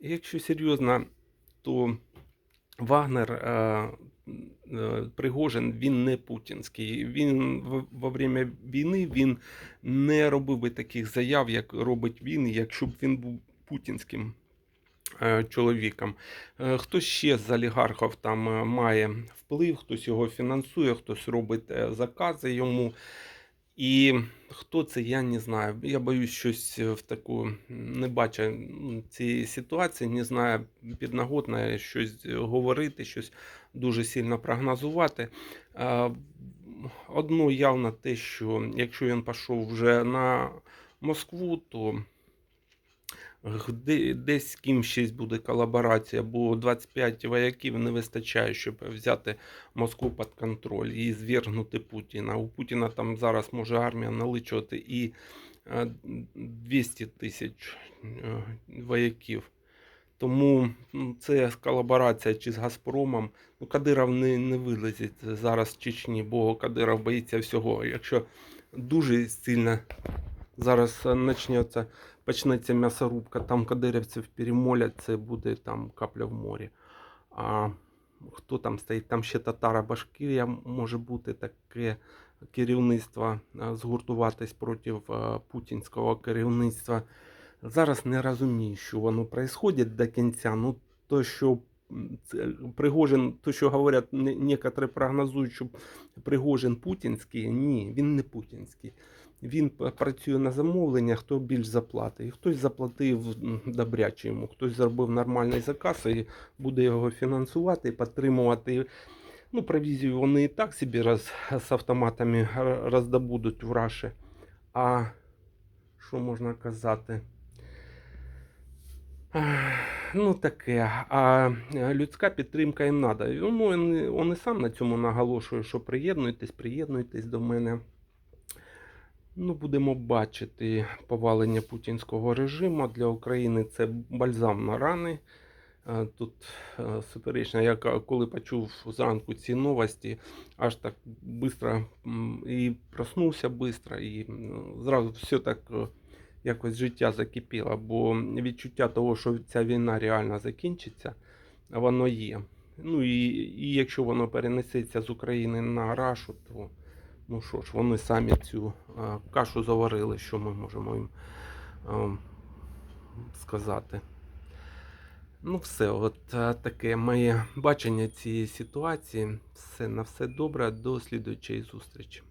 Якщо серйозно, то Вагнер е, е, Пригожин він не путінський. Він в- во время війни він не робив би таких заяв, як робить він, якщо б він був путінським е, чоловіком. Е, Хтось ще з олігархів там має вплив, хтось його фінансує, хтось робить закази йому. І хто це, я не знаю. Я боюсь щось в таку не бачу цієї ситуації, не знаю підноготно щось говорити, щось дуже сильно прогнозувати. Е, Одно явно те, що якщо він пішов вже на Москву, то десь з ким щось буде колаборація, бо 25 вояків не вистачає, щоб взяти Москву під контроль і звергнути Путіна. У Путіна там зараз може армія наличувати і е, 200 тисяч е, вояків. Тому ну, це колаборація чи з Газпромом. Ну, Кадиров не, не вилазить зараз з Чечні, бо Кадиров боїться всього. Якщо дуже сильно зараз е, почнеться, почнеться м'ясорубка, там кадирівців перемолять, це буде там капля в морі. А хто там стоїть? Там ще татара Башкирія може бути таке керівництво е, згуртуватись проти е, путінського керівництва. Зараз не розумію, що воно відбувається до кінця. Ну, то, що Пригожин, то, що говорять, некоторі прогнозують, що Пригожин путінський, ні, він не путінський. Він працює на замовлення, хто більш заплатить. Хтось заплатив добряче йому, хтось зробив нормальний заказ і буде його фінансувати, підтримувати. Ну, провізію вони і так собі роз, з автоматами роздобудуть в Раші. А що можна казати? Ну, таке. А е, людська підтримка їм треба. Ну, він, він і сам на цьому наголошує, що приєднуйтесь, приєднуйтесь до мене. Ну, будемо бачити повалення путінського режиму. Для України це бальзам на рани. Е, Тут е, суперечно, я коли почув зранку ці новості, аж так швидко і проснувся швидко, і зразу все так якось життя закипіло, бо відчуття того, що ця війна реально закінчиться, воно є. Ну і, і якщо воно перенесеться з України на Рашу, то ну що ж, вони самі цю е, кашу заварили, що ми можемо їм е, сказати. Ну, все, от таке моє бачення цієї ситуації. Все на все добре. До слідуючої зустрічі.